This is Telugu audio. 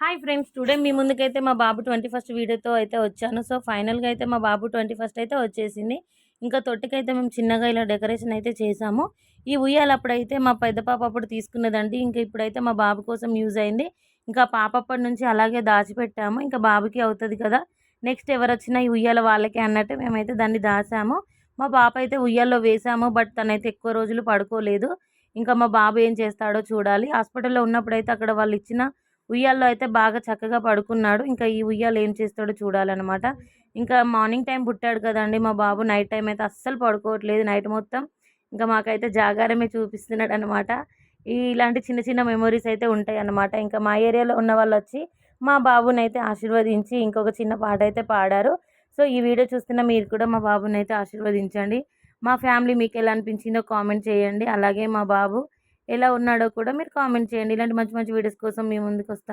హాయ్ ఫ్రెండ్స్ టుడే మీ ముందుకైతే మా బాబు ట్వంటీ ఫస్ట్ వీడియోతో అయితే వచ్చాను. సో ఫైనల్గా అయితే మా బాబు ట్వంటీ ఫస్ట్ అయితే వచ్చేసింది. ఇంకా తొట్టికైతే మేము చిన్నగా ఇలా డెకరేషన్ అయితే చేసాము. ఈ ఉయ్యాల అప్పుడైతే మా పెద్ద పాప అప్పుడు తీసుకున్నదండి. ఇంకా ఇప్పుడైతే మా బాబు కోసం యూజ్ అయింది. ఇంకా పాప అప్పటి నుంచి అలాగే దాచిపెట్టాము. ఇంకా బాబుకి అవుతుంది కదా. నెక్స్ట్ ఎవరు వచ్చినా ఈ ఉయ్యాల వాళ్ళకి అన్నట్టు మేమైతే దాన్ని దాచాము మా పాప అయితే ఉయ్యాల్లో వేసాము బట్ తనైతే ఎక్కువ రోజులు పడుకోలేదు. ఇంకా మా బాబు ఏం చేస్తాడో చూడాలి. హాస్పిటల్లో ఉన్నప్పుడైతే అక్కడ వాళ్ళు ఇచ్చిన ఉయ్యాల్లో అయితే బాగా చక్కగా పడుకున్నాడు. ఇంకా ఈ ఉయ్యాలు ఏం చేస్తాడో చూడాలన్నమాట. ఇంకా మార్నింగ్ టైం పుట్టాడు కదండి మా బాబు. నైట్ టైం అయితే అస్సలు పడుకోవట్లేదు. నైట్ మొత్తం ఇంకా మాకైతే జాగారమే చూపిస్తున్నాడు అనమాట ఇలాంటి చిన్న చిన్న మెమొరీస్ అయితే ఉంటాయి అన్నమాట ఇంకా మా ఏరియాలో ఉన్న వాళ్ళు వచ్చి మా బాబుని అయితే ఆశీర్వదించి ఇంకొక చిన్న పాట అయితే పాడారు. సో ఈ వీడియో చూస్తున్న మీరు కూడా మా బాబుని అయితే ఆశీర్వదించండి. మా ఫ్యామిలీ మీకు ఎలా అనిపించిందో కామెంట్ చేయండి. అలాగే మా బాబు ఎలా ఉన్నాడో కూడా మీరు కామెంట్ చేయండి. ఇలాంటి మంచి మంచి వీడియోస్ కోసం మీ ముందుకు వస్తాను